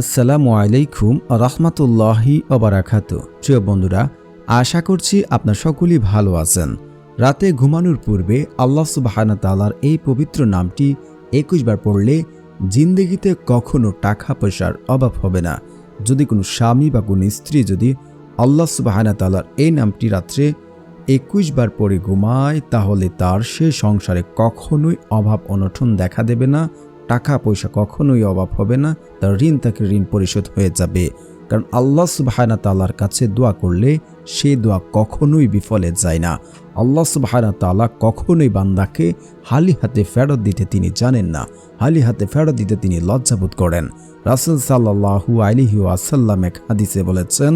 আসসালামু আলাইকুম রহমতুল্লাহি অবরাখাত প্রিয় বন্ধুরা, আশা করছি আপনার সকলেই ভালো আছেন। রাতে ঘুমানোর পূর্বে আল্লাহ সুবাহানা তালার এই পবিত্র নামটি একুশবার পড়লে জিন্দগিতে কখনো টাকা পয়সার অভাব হবে না। যদি কোনো স্বামী বা কোনো স্ত্রী যদি আল্লাহ সুবাহানা তালার এই নামটি রাত্রে একুশবার পরে ঘুমায়, তাহলে তার সে সংসারে কখনোই অভাব অনটন দেখা দেবে না টাকা পয়সা কখনোই অভাব হবে না, তার ঋণ তাকে ঋণ পরিশোধ হয়ে যাবে। কারণ আল্লাহ সুবাহানা তালার কাছে দোয়া করলে সে দোয়া কখনোই বিফলে যায় না। আল্লাহ সুবাহানা তালা কখনোই বান্দাকে হালি হাতে ফেরত দিতে তিনি জানেন না, হালি হাতে ফেরত দিতে তিনি লজ্জাবোধ করেন। রাসুল সাল্লাহু আলিহি আসাল্লাম এক হাদিসে বলেছেন,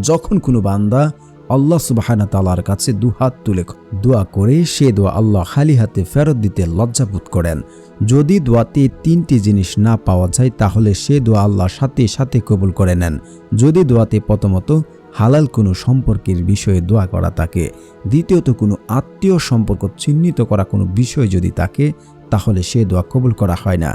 যখন কোনো বান্দা আল্লাহ সুবাহানা তালার কাছে দুহাত তুলে দোয়া করে সে দোয়া আল্লাহ খালি হাতে ফেরত দিতে লজ্জাবোধ করেন। যদি দোয়াতে তিনটি জিনিস না পাওয়া যায়, তাহলে সে দোয়া আল্লাহ সাথে সাথে কবুল করে নেন। যদি দোয়াতে প্রথমত হালাল কোনো সম্পর্কের বিষয়ে দোয়া করা তাকে দ্বিতীয়ত কোনো আত্মীয় সম্পর্ক চিহ্নিত করা কোনো বিষয় যদি থাকে, তাহলে সে দোয়া কবুল করা হয় না।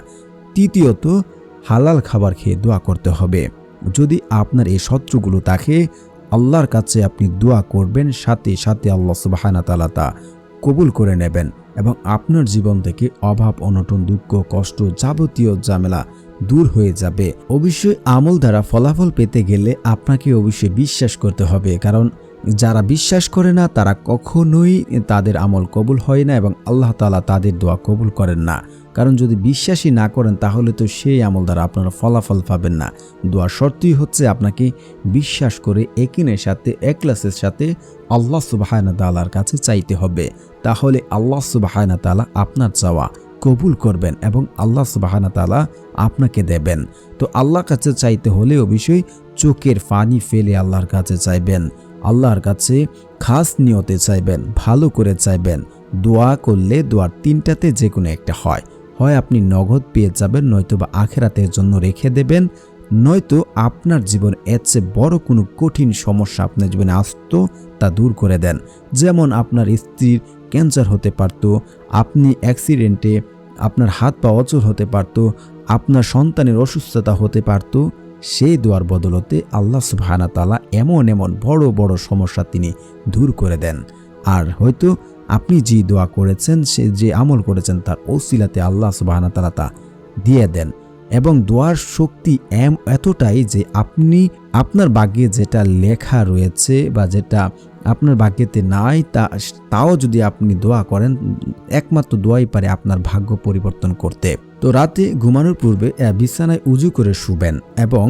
তৃতীয়ত, হালাল খাবার খেয়ে দোয়া করতে হবে। যদি আপনার এই শত্রুগুলো থাকে আল্লাহর কাছে আপনি দোয়া করবেন, সাথে সাথে আল্লাহ সুবাহানা তালা তা কবুল করে নেবেন এবং আপনার জীবন থেকে অভাব, অনটন, দুঃখ, কষ্ট যাবতীয় ঝামেলা দূর হয়ে যাবে। অবশ্যই আমল দ্বারা ফলাফল পেতে গেলে আপনাকে অবশ্যই বিশ্বাস করতে হবে, কারণ যারা বিশ্বাস করে না, তারা কখনোই তাদের আমল কবুল হয় না এবং আল্লাহ তালা তাদের দোয়া কবুল করেন না। কারণ যদি বিশ্বাসই না করেন, তাহলে তো সেই আমল দ্বারা আপনারা ফলাফল পাবেন না। দোয়া শর্তই হচ্ছে আপনাকে বিশ্বাস করে একিনের সাথে একলাসের সাথে আল্লাহ সুবাহায়না তালার কাছে চাইতে হবে। তাহলে আল্লাহ সুবাহায়না তালা আপনার চাওয়া কবুল করবেন এবং আল্লাহ সুবাহানা তালা আপনাকে দেবেন। তো আল্লাহর কাছে চাইতে হলে অবশ্যই চোখের পানি ফেলে আল্লাহর কাছে চাইবেন। আল্লাহর কাছে খাস নিয়তে চাইবেন, ভালো করে চাইবেন। দোয়া করলে দোয়ার তিনটাতে যে কোনো একটা হয়। হয় আপনি নগদ পেয়ে যাবেন নয়তো বা আখেরাতের জন্য রেখে দেবেন। নয়তো আপনার জীবন এর চেয়ে বড় কোনো কঠিন সমস্যা আপনার জীবনে আসতো তা দূর করে দেন। যেমন আপনার স্ত্রীর ক্যান্সার হতে পারত, আপনি অ্যাক্সিডেন্টে আপনার হাত পা অচল হতে পারত, আপনার সন্তানের অসুস্থতা হতে পারত সেই দোয়ার বদলতে আল্লাহ সুবাহানা তালা এমন এমন বড় বড় সমস্যা তিনি দূর করে দেন। আর হয়তো আপনি যে দোয়া করেছেন, সে যে আমল করেছেন, তার ওসিলাতে আল্লাহ সুবাহানা তালা তা দিয়ে দেন। এবং দোয়ার শক্তি এম এতটাই যে আপনি আপনার ভাগ্যে যেটা লেখা রয়েছে বা যেটা আপনার ভাগ্যেতে নাই তা তাও যদি আপনি দোয়া করেন, একমাত্র দোয়াই পারে আপনার ভাগ্য পরিবর্তন করতে। তো রাতে ঘুমানোর পূর্বে বিছানায় উজু করে শুবেন এবং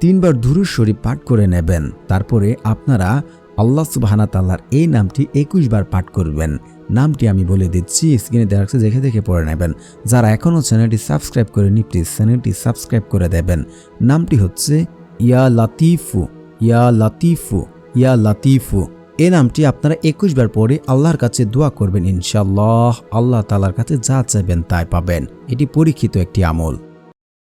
তিনবার ধুরুর শরীফ পাঠ করে নেবেন। তারপরে আপনারা আল্লাহ সুবাহানা তাল্লার এই নামটি একুশ বার পাঠ করবেন। নামটি আমি বলে দিচ্ছি স্ক্রিনে দেওয়া আছে দেখে দেখে পড়ে নেবেন। যারা এখনও চ্যানেলটি সাবস্ক্রাইব করেনি প্লিজ চ্যানেলটি সাবস্ক্রাইব করে দেবেন। নামটি হচ্ছে ইয়া লাতিফু ইয়া লাতিফু ইয়া লাতিফু। এ নামটি আপনারা একুশ বার পরে আল্লাহর কাছে দোয়া করবেন ইনশাল্লাহ আল্লাহ তালার কাছে যা চাইবেন তাই পাবেন। এটি পরীক্ষিত একটি আমল।